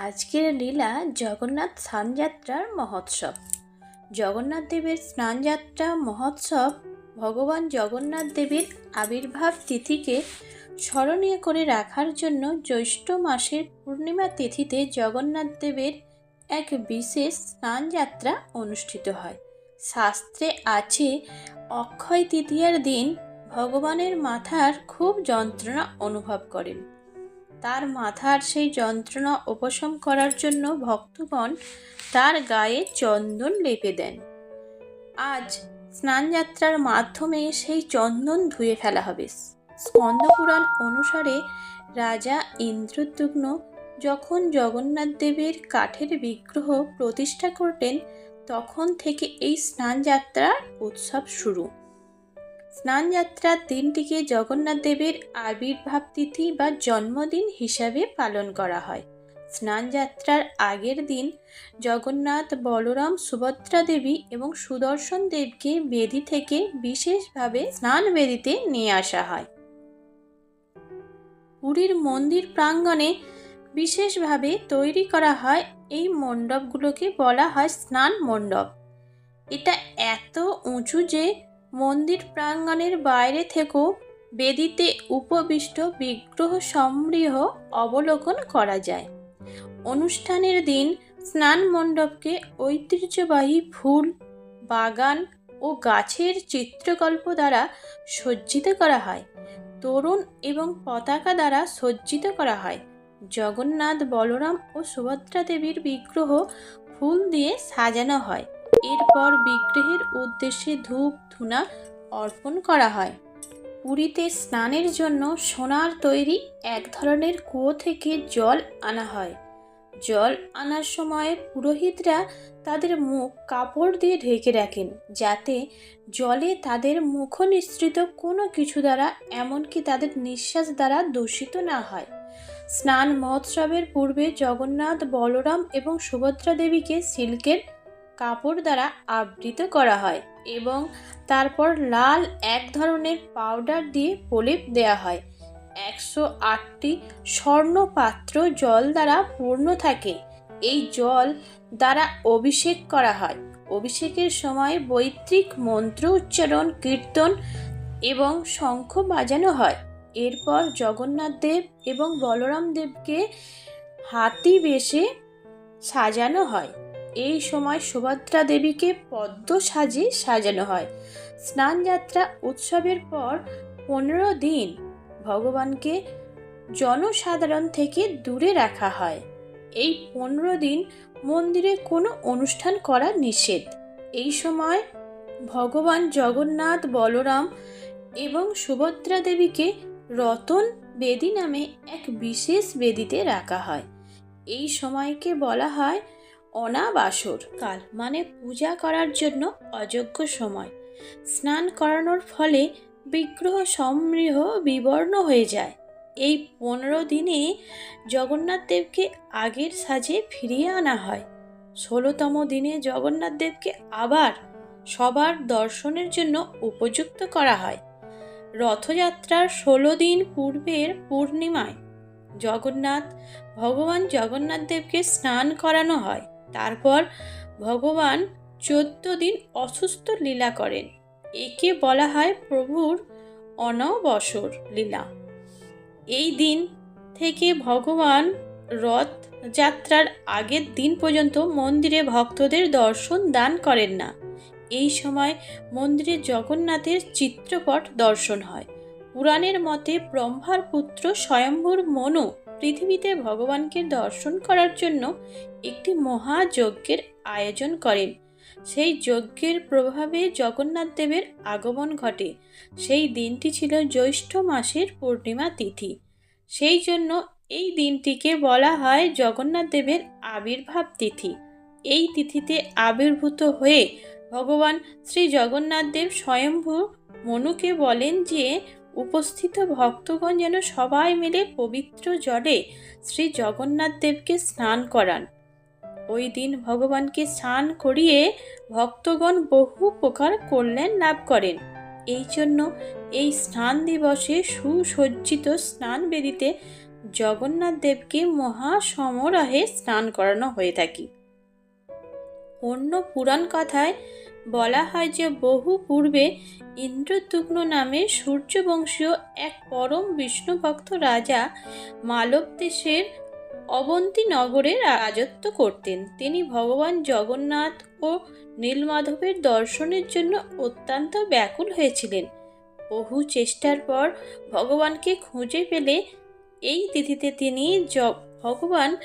আজকের লীলা জগন্নাথ স্নানযাত্রার মহোৎসব। জগন্নাথ দেবের স্নানযাত্রা মহোৎসব ভগবান জগন্নাথ দেবের আবির্ভাব তিথিকে স্মরণীয় করে রাখার জন্য জ্যৈষ্ঠ মাসের পূর্ণিমা তিথিতে জগন্নাথ দেবের এক বিশেষ স্নানযাত্রা অনুষ্ঠিত হয়। শাস্ত্রে আছে, অক্ষয় তৃতীয়ার দিন ভগবানের মাথার খুব যন্ত্রণা অনুভব করেন। তার মাথার সেই যন্ত্রণা উপশম করার জন্য ভক্তগণ তার গায়ে চন্দন লেপে দেন। আজ স্নানযাত্রার মাধ্যমে সেই চন্দন ধুয়ে ফেলা হবে। স্কন্দপুরাণ অনুসারে রাজা ইন্দ্রদ্যুগ্ন যখন জগন্নাথ দেবের কাঠের বিগ্রহ প্রতিষ্ঠা করতেন তখন থেকে এই স্নানযাত্রার উৎসব শুরু। স্নানযাত্রার দিনটিকে জগন্নাথ দেবের আবির্ভাব তিথি বা জন্মদিন হিসাবে পালন করা হয়। স্নানযাত্রার আগের দিন জগন্নাথ বলরাম সুভদ্রা দেবী এবং সুদর্শন দেবকে বেদি থেকে বিশেষভাবে স্নান বেদিতে নিয়ে আসা হয়। পুরীর মন্দির প্রাঙ্গণে বিশেষভাবে তৈরি করা হয় এই মণ্ডপগুলোকে বলা হয় স্নান মণ্ডপ। এটা এত উঁচু যে মন্দির প্রাঙ্গণের বাইরে থেকেও বেদিতে উপবিষ্ট বিগ্রহ সমৃহ অবলোকন করা যায়। অনুষ্ঠানের দিন স্নান মণ্ডপকে ঐতিহ্যবাহী ফুল, বাগান ও গাছের চিত্রকল্প দ্বারা সজ্জিত করা হয়। তরুণ এবং পতাকা দ্বারা সজ্জিত করা হয়। জগন্নাথ, বলরাম ও সুভদ্রা দেবীর বিগ্রহ ফুল দিয়ে সাজানো হয়। এরপর বিগ্রহের উদ্দেশ্যে ধূপ ধুনা অর্পণ করা হয়। পুরীতে স্নানের জন্য সোনার তৈরি এক ধরনের কুয়ো থেকে জল আনা হয়। জল আনার সময় পুরোহিতরা তাদের মুখ কাপড় দিয়ে ঢেকে রাখেন, যাতে জলে তাদের মুখ নিঃসৃত কোনো কিছু দ্বারা, এমনকি তাদের নিঃশ্বাস দ্বারা দূষিত না হয়। স্নান মহোৎসবের পূর্বে জগন্নাথ, বলরাম এবং সুভদ্রা দেবীকে সিল্কের কাপড় দ্বারা আবৃত করা হয় এবং তারপর লাল এক ধরনের পাউডার দিয়ে প্রলেপ দেওয়া হয়। একশো আটটি স্বর্ণ পাত্র জল দ্বারা পূর্ণ থাকে। এই জল দ্বারা অভিষেক করা হয়। অভিষেকের সময় বৈত্রিক মন্ত্র উচ্চারণ, কীর্তন এবং শঙ্খ বাজানো হয়। এরপর জগন্নাথ দেব এবং বলরাম দেবকে হাতি বেশে সাজানো হয়। এই সময় সুভদ্রা দেবীকে পদ্ম সাজে সাজানো হয়। স্নানযাত্রা উৎসবের পর পনেরো দিন ভগবানকে জনসাধারণ থেকে দূরে রাখা হয়। এই পনেরো দিন মন্দিরে কোনো অনুষ্ঠান করা নিষেধ। এই সময় ভগবান জগন্নাথ, বলরাম এবং সুভদ্রা দেবীকে রতন বেদি নামে এক বিশেষ বেদিতে রাখা হয়। এই সময়কে বলা হয় অনাবাসর। কাল মানে পূজা করার জন্য অযোগ্য সময়। স্নান করানোর ফলে বিগ্রহ সমৃহ বিবর্ণ হয়ে যায়। এই পনেরো দিনে জগন্নাথ দেবকে আগের সাজে ফিরিয়ে আনা হয়। ষোলোতম দিনে জগন্নাথ দেবকে আবার সবার দর্শনের জন্য উপযুক্ত করা হয়। রথযাত্রার ষোলো দিন পূর্বের পূর্ণিমায় জগন্নাথ, ভগবান জগন্নাথ দেবকে স্নান করানো হয়। তারপর ভগবান চোদ্দ দিন অসুস্থ লীলা করেন। একে বলা হয় প্রভুর অনবসর লীলা। এই দিন থেকে ভগবান রথ যাত্রার আগের দিন পর্যন্ত মন্দিরে ভক্তদের দর্শন দান করেন না। এই সময় মন্দিরে জগন্নাথের চিত্রপট দর্শন হয়। পুরাণের মতে ব্রহ্মার পুত্র স্বয়ম্ভুর মনু পৃথিবীতে ভগবানকে দর্শন করার জন্য একটি মহাযজ্ঞের আয়োজন করেন সেই যজ্ঞের প্রভাবে জগন্নাথ দেবের আগমন ঘটে। সেই দিনটি ছিল জ্যৈষ্ঠ মাসের পূর্ণিমা তিথি। সেই জন্য এই দিনটিকে বলা হয় জগন্নাথ দেবের আবির্ভাব তিথি। এই তিথিতে আবির্ভূত হয়ে ভগবান শ্রী জগন্নাথ দেব স্বয়ম্ভু মনুকে বলেন যে উপস্থিত ভক্তগণ যেন সবাই মিলে পবিত্র জলে শ্রী জগন্নাথ দেবকে স্নান করান। ওই দিন ভগবানকে স্নান করিয়ে ভক্তগণ বহু প্রকার কল্যাণ লাভ করেন। এই জন্য এই স্নান দিবসে সুসজ্জিত স্নান বেদিতে জগন্নাথ দেবকে মহা সমারোহে স্নান করানো হয়ে থাকে। অন্য পুরাণ কথায় বলা হয় যে বহু পূর্বে ইন্দ্রদুগ্ন নামে সূর্যবংশীয় এক পরম বিষ্ণুভক্ত রাজা মালব দেশের অবন্তী নগরে রাজত্ব করতেন। তিনি ভগবান জগন্নাথ ও নীলমাধবের দর্শনের জন্য অত্যন্ত ব্যাকুল হয়েছিলেন। বহু চেষ্টার পর ভগবানকে খুঁজে পেলে এই তিথিতে তিনি ভগবান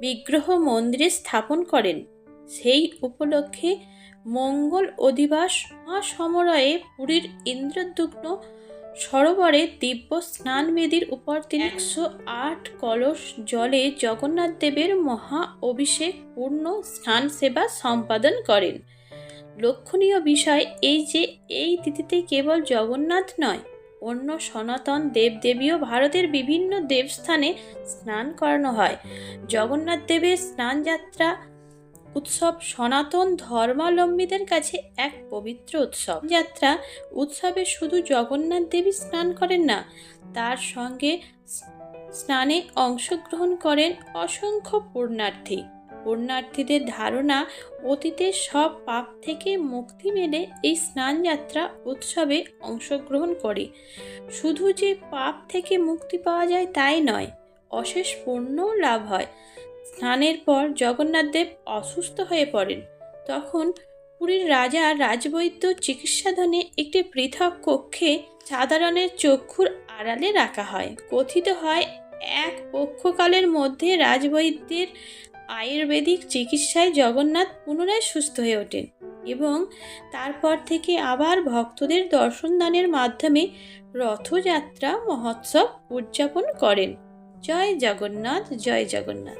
বিগ্রহ মন্দিরে স্থাপন করেন। সেই উপলক্ষে মঙ্গল অধিবাস মহাসমরয়ে পুরীর ইন্দ্রদুগ্ন সরোবরে দিব্য স্নান বেদির উপর তিনি একশো আট কলস জলে জগন্নাথ দেবের মহা অভিষেক পূর্ণ স্নান সেবা সম্পাদন করেন। লক্ষণীয় বিষয় এই যে এই তিথিতে কেবল জগন্নাথ নয়, অন্য সনাতন দেবদেবীও ভারতের বিভিন্ন দেবস্থানে স্নান করানো হয়। জগন্নাথ দেবের স্নানযাত্রা উৎসব সনাতন ধর্মাবলম্বীদের কাছে এক পবিত্র উৎসব। যাত্রা উৎসবে শুধু জগন্নাথ দেবী স্নান করেন না, তার সঙ্গে স্নানে অংশগ্রহণ করেন অসংখ্য পুণ্যার্থী। পুণ্যার্থীদের ধারণা অতীতের সব পাপ থেকে মুক্তি মেলে এই স্নানযাত্রা উৎসবে অংশগ্রহণ করে। শুধু যে পাপ থেকে মুক্তি পাওয়া যায় তাই নয়, অশেষ পুণ্যও লাভ হয়। স্নানের পর জগন্নাথদেব অসুস্থ হয়ে পড়েন। তখন পুরীর রাজা রাজবৈদ্য চিকিৎসাধনে একটি পৃথক কক্ষে সাধারণের চক্ষুর আড়ালে রাখা হয়। কথিত হয়, এক পক্ষকালের মধ্যে রাজবৈদ্যের আয়ুর্বেদিক চিকিৎসায় জগন্নাথ পুনরায় সুস্থ হয়ে ওঠেন এবং তারপর থেকে আবার ভক্তদের দর্শনদানের মাধ্যমে রথযাত্রা মহোৎসব উদযাপন করেন। জয় জগন্নাথ জয় জগন্নাথ।